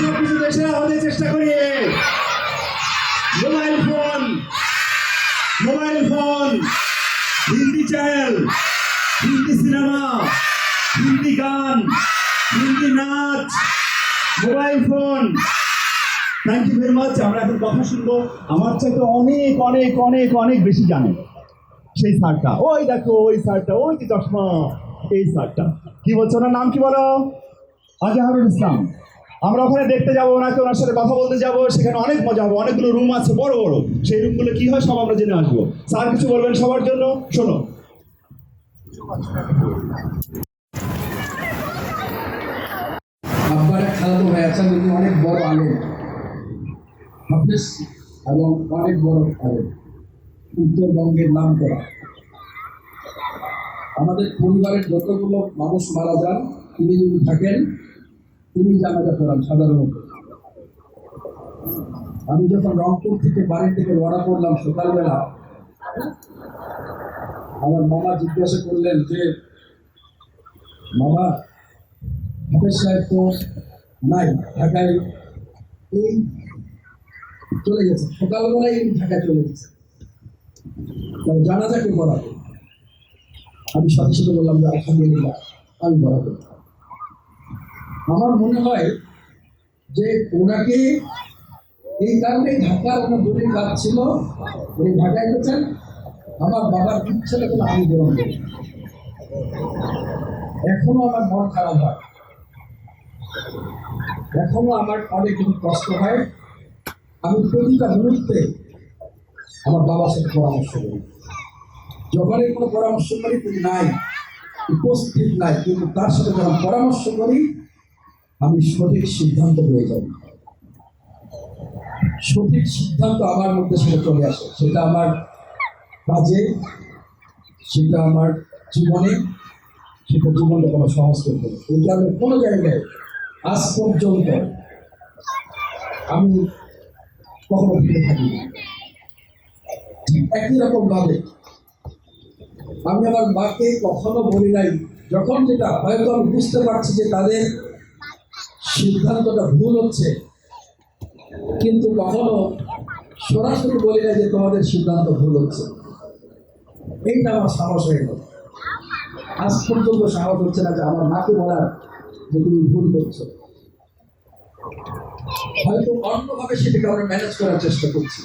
সব কিছু দেশে আমাদের চেষ্টা করি। Mobile phone mobile phone, Hindi channel, Hindi cinema, Hindi গান, হিন্দি নাচ, mobile phone. Thank you very much আমরা এখন কথা শুনব। আমার চাইতে অনেক অনেক অনেক অনেক বেশি জানে সেই স্যারটা, ওই দেখো, ওই স্যারটা, ওই যে চশমা, এই স্যারটা। কি বলছো ওনার নাম কি বলো? আজাহারুল ইসলাম। আমরা ওখানে দেখতে যাব, ওনাকে ওনার সাথে কথা বলতে যাব, সেখানে অনেক মজা হবে, অনেকগুলো রুম আছে, বড় বড়। সেই রুমগুলো কি হয় সব আমরা জেনে আসব। স্যার, কিছু বলবেন সবার জন্য? শোনো। ভাই অনেক বড় আলেম। হাফিজ এবং অনেক বড় আলেম। উত্তরবঙ্গের নাম করা। আমাদের পরিবারের যতগুলো মানুষ মারা যান, তিনি যদি থাকেন তিনি জানাজা করান সাধারণত আমি যখন রংপুর থেকে বাড়ি থেকে রওনা করলাম সকালবেলা, আমার মামা জিজ্ঞাসা করলেন যে, মামা, হাফেজ সাহেব তো নাই, ঢাকায় এই চলে গেছে। সকালবেলায় এই ঢাকায় চলে গেছে। জানাজাকে বলাবো আমি সাথে সাথে বললাম যে, আলহামদুলিল্লাহ, আমি বলাবো আমার মনে হয় যে ওনাকে এই কারণে ঢাকার ওনার দূরের কাজ ছিল, উনি ঢাকায় গেছেন। আমার বাবার ইচ্ছাটা কোনো আমি গ্রহণ করি এখনও আমার মন খারাপ হয়। এখনও আমার অনেক কষ্ট হয়। আমি প্রতিটা মুহূর্তে আমার বাবার সাথে পরামর্শ করি। যখনই কোনো পরামর্শ করি, তিনি নাই, উপস্থিত নাই, কিন্তু তার সাথে যখন পরামর্শ করি আমি সঠিক সিদ্ধান্ত পেয়ে যাব। সঠিক সিদ্ধান্ত আমার মধ্যে সেটা চলে আসে। সেটা আমার কাজে, সেটা আমার জীবনে, সেটা জীবনটা কোনো সহজ করতে। এই কারণে কোনো জায়গায় আজ পর্যন্ত আমি কখনো ফিরে থাকি ঠিক একই রকম ভাবে আমি আমার মাকে কখনো বলি নাই, যখন যেটা হয়তো আমি বুঝতে পারছি যে তাদের সিদ্ধান্তটা ভুল হচ্ছে, কিন্তু কখনো সরাসরি বলি না যে তোমাদের সিদ্ধান্ত ভুল হচ্ছে। এইটা আমার সাহস হয়ে গেল। আজ পর্যন্ত সাহস হচ্ছে না যে আমার মাকে বলার যে তুমি ভুল করছ। হয়তো অন্যভাবে সেটাকে আমরা ম্যানেজ করার চেষ্টা করছি।